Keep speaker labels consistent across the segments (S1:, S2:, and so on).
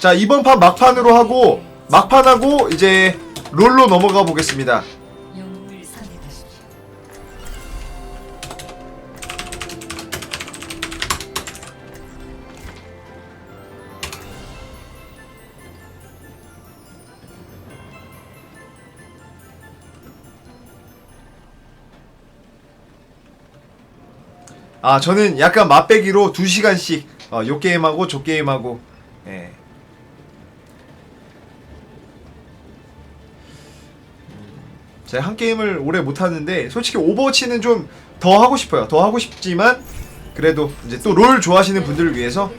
S1: 자 이번 판 막판으로 하고 막판하고 이제 롤로 넘어가 보겠습니다. 아 저는 약간 맛배기로 2시간씩 어, 요 게임하고 저 게임하고 예. 제가 한 게임을 오래 못 하는데 솔직히 오버워치는 좀 더 하고 싶어요. 더 하고 싶지만 그래도 이제 또 롤 좋아하시는 분들을 위해서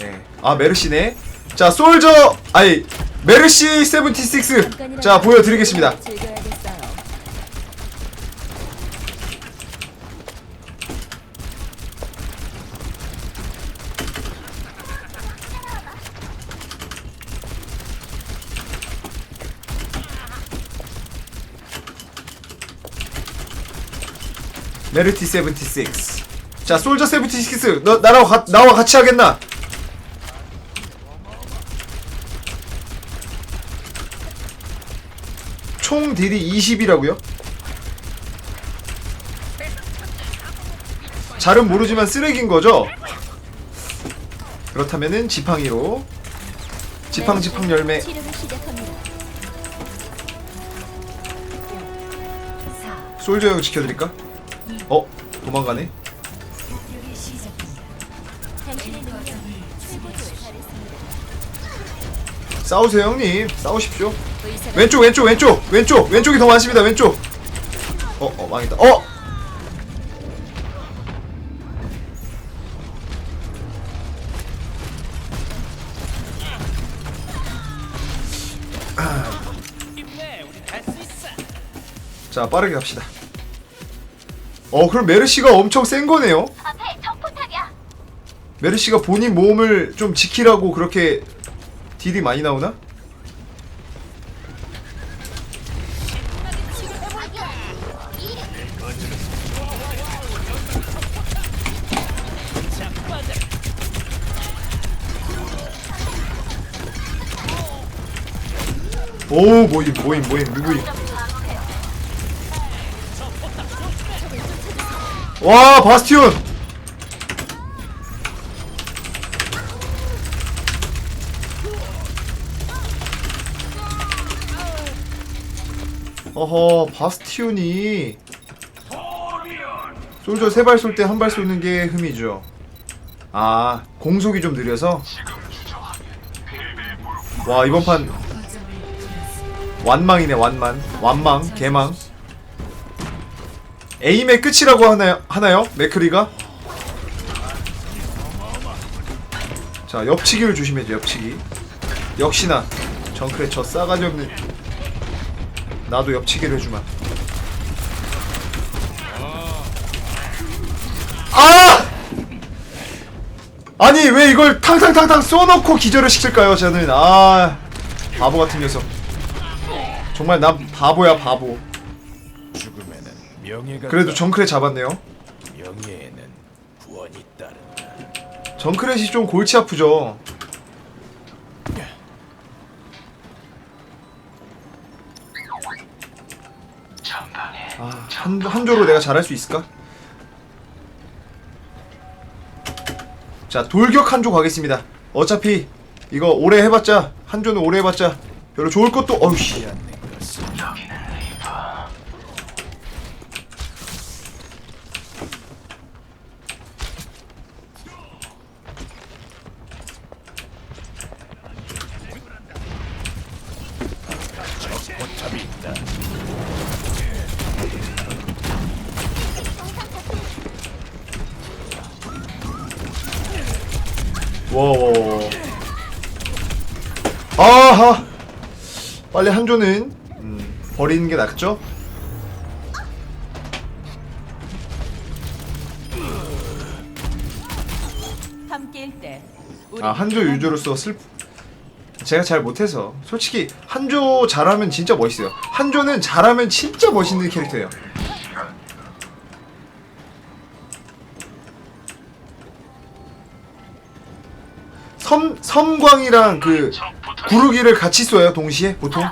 S1: 예. 아 메르시네. 자 솔저 아니 메르시 76. 자 보여드리겠습니다.
S2: 즐겨야겠어요.
S1: 메르티 76. 자, 솔저 76. 너 나랑 가, 나와 같이 하겠나? 총 딜이 20이라고요? 잘은 모르지만 쓰레기인 거죠? 그렇다면은 지팡이로 지팡 지팡 열매
S2: 치료를 시작합니다. 4.
S1: 솔저 형 지켜드릴까? 어? 도망가네? 싸우세요 형님. 싸우십시오. 왼쪽 왼쪽 왼쪽 왼쪽. 왼쪽이 더 많습니다 왼쪽. 어어 망했다. 어! 자 빠르게 갑시다 어 그럼 메르시가 엄청 센 거네요? 메르시가 본인 몸을 좀 지키라고 그렇게 딜이 많이 나오나? 오 모임 모임 모임 누구임 와 바스티온! 어허 바스티온이 솔저 세 발 쏠 때 한 발 쏘는 게 흠이죠. 아 공속이 좀 느려서? 와 이번 판 완망이네 완만. 완망 개망 에임의 끝이라고 하나요? 하나요? 맥크리가? 자 옆치기를 조심해줘 옆치기 역시나 정크레 저 싸가지 없는 나도 옆치기를 해주마 아! 아니 왜 이걸 탕탕탕탕 쏘놓고 기절을 시킬까요 저는 아 바보 같은 녀석 정말 난 바보야 바보
S3: 명예가
S1: 그래도 정크레 잡았네요
S3: 명예에는 구원이 따른다.
S1: 정크렛이 좀 골치 아프죠. 아, 한, 한 조로 내가 잘할 수 있을까? 자, 돌격 한 조 가겠습니다. 어차피 이거 오래 해봤자 한 조는 오래 해봤자 별로 좋을 것도 어우씨.
S3: 않는 것은 적포탑이 있다.
S1: 와와와. 아하. 빨리 한 조는 음, 버리는 게 낫죠?
S2: 함께일 때 우리
S1: 아 한조 유저로서 슬 제가 잘 못해서 솔직히 한조 잘하면 진짜 멋있어요 한조는 잘하면 진짜 멋있는 캐릭터예요 섬 섬광이랑 그 구르기를 같이 쏘요 동시에 보통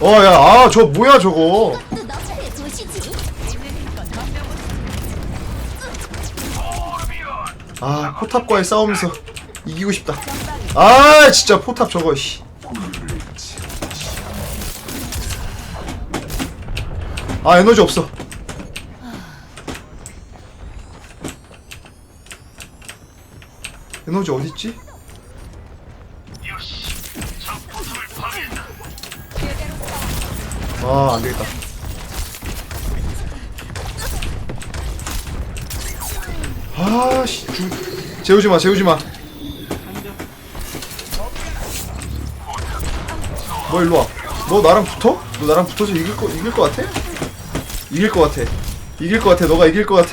S1: 어야 아 저 뭐야 저거. 아 포탑과의 싸움에서 이기고 싶다 아 진짜 포탑 저거 씨. 아 에너지 없어 에너지 어딨지? 아 안되겠다 아씨 주... 재우지마 재우지마 너 일로 와. 너 나랑 붙어? 너 나랑 붙어서 이길 거 이길 거 같아? 이길 거 같아. 이길 거 같아. 너가 이길 거 같아.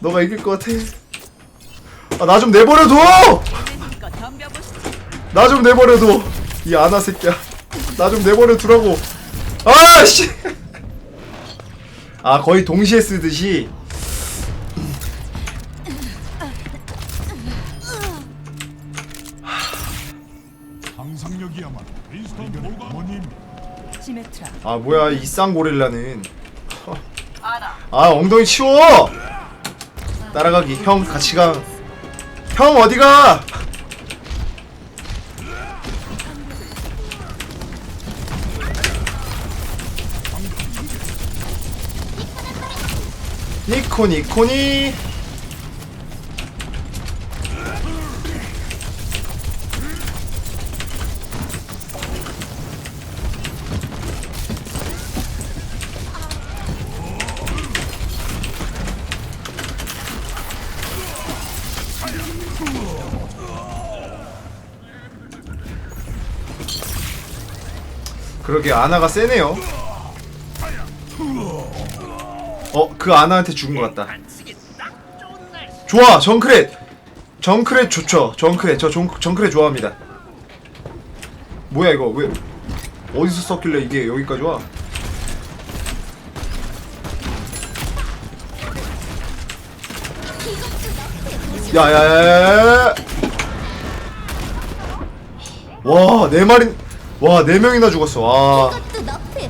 S1: 너가 이길 거 같아. 아 나좀
S2: 힘껏 덤벼보시죠.
S1: 나좀 내버려 둬. 이 아나 새끼야. 나 좀 내버려 두라고. 아씨! 아 거의 동시에 쓰듯이
S4: 상상력이야말로 윈스턴 보가 어머님
S2: 시메트라.
S1: 아 뭐야 이 쌍고릴라는. 아 엉덩이 치워! 따라가기. 형 같이 가형 어디가? 니코 니코니 그러게 아나가 세네요. 어 그 아나한테 죽은 것 같다. 좋아 정크렛. 정크렛 좋죠. 정크렛 저 정, 정크렛 좋아합니다. 뭐야 이거? 왜 어디서 썼길래 이게 여기까지 와? 야야야야야. 와 네 마리 와 네 명이나 죽었어 와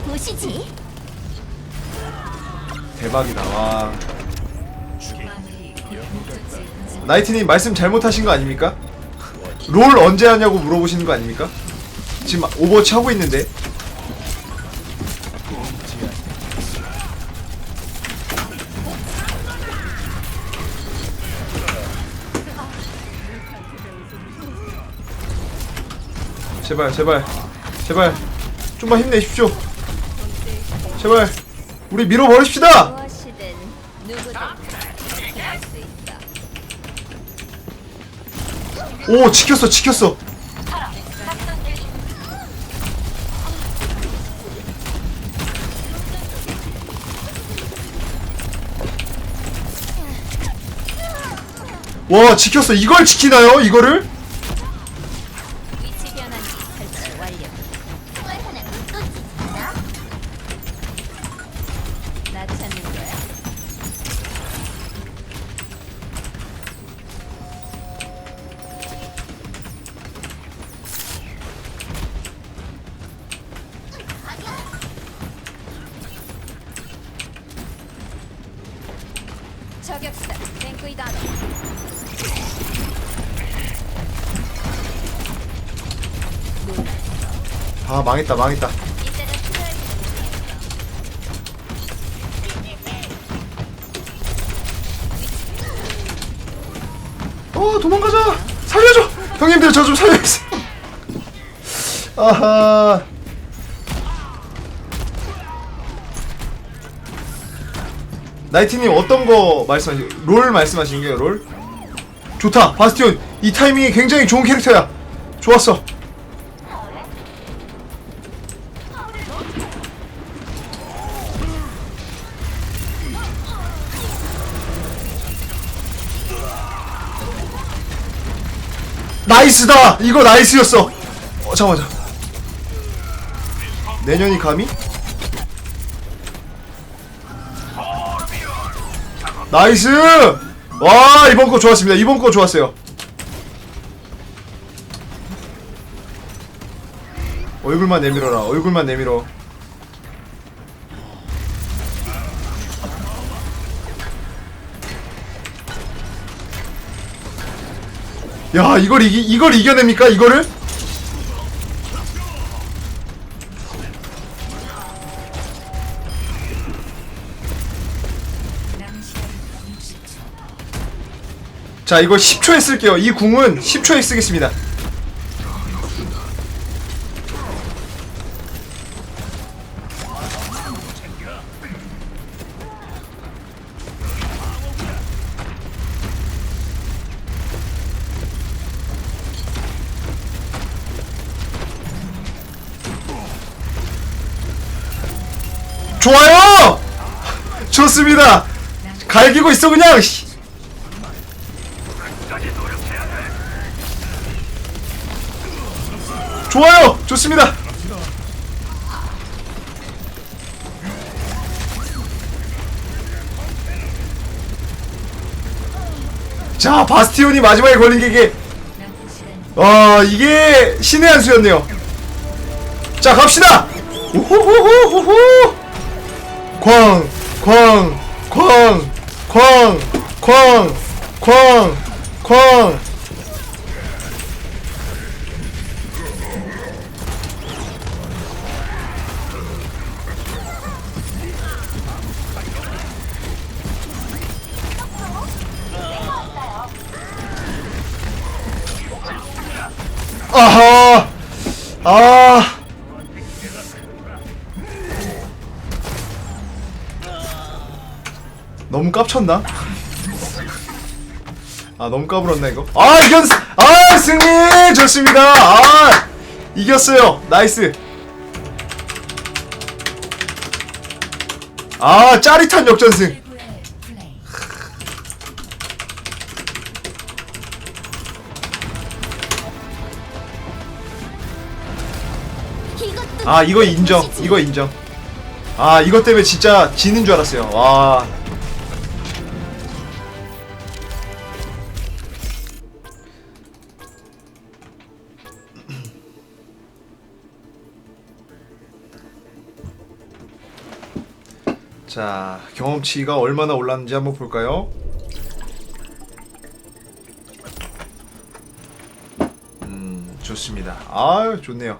S5: 보시지.
S1: 대박이다 와 나이트님 말씀 잘못하신 거 아닙니까? 롤 언제 하냐고 물어보시는 거 아닙니까? 지금 오버워치 하고 있는데 제발 제발 제발 좀만 힘내십시오. 제발 우리 밀어버립시다!
S5: 무엇이든 누구든 그렇게 할수 있다.
S1: 오 지켰어 지켰어. 와 지켰어. 이걸 지키나요 이거를 아 망했다 망했다. 어 도망가자! 살려줘! 형님들 저 좀 살려주세요. 아하. 나이트님 어떤 거 말씀하시 롤 말씀하시는 게요 롤? 좋다 바스티온. 이 타이밍이 굉장히 좋은 캐릭터야. 좋았어 나이스다! 이거 나이스였어. 어 잠깐만. 내년이 감히? 나이스! 와 이번 거 좋았습니다. 이번 거 좋았어요. 얼굴만 내밀어라. 얼굴만 내밀어 야 이걸 이기 이걸 이겨냅니까 이거를? 자 이거 10초에 쓸게요 이 궁은 10초에 쓰겠습니다 좋아요! 좋습니다. 갈기고 있어 그냥. 씨. 좋아요! 좋습니다. 자 바스티온이 마지막에 걸린 게 이게 와 이게 신의 한 수였네요. 자 갑시다! 우후후후후후 쾅, 쾅, 쾅, 쾅, 쾅, 쾅, 쾅. 아하, 깝쳤나? 아 너무 까불었나 이거? 아 이겼! 아 승리! 좋습니다! 아 이겼어요! 나이스! 아 짜릿한 역전승! 아 이거 인정 이거 인정 아 이것 때문에 진짜 지는 줄 알았어요 와 자, 경험치가 얼마나 올랐는지 한번 볼까요? 음, 좋습니다. 아유, 좋네요.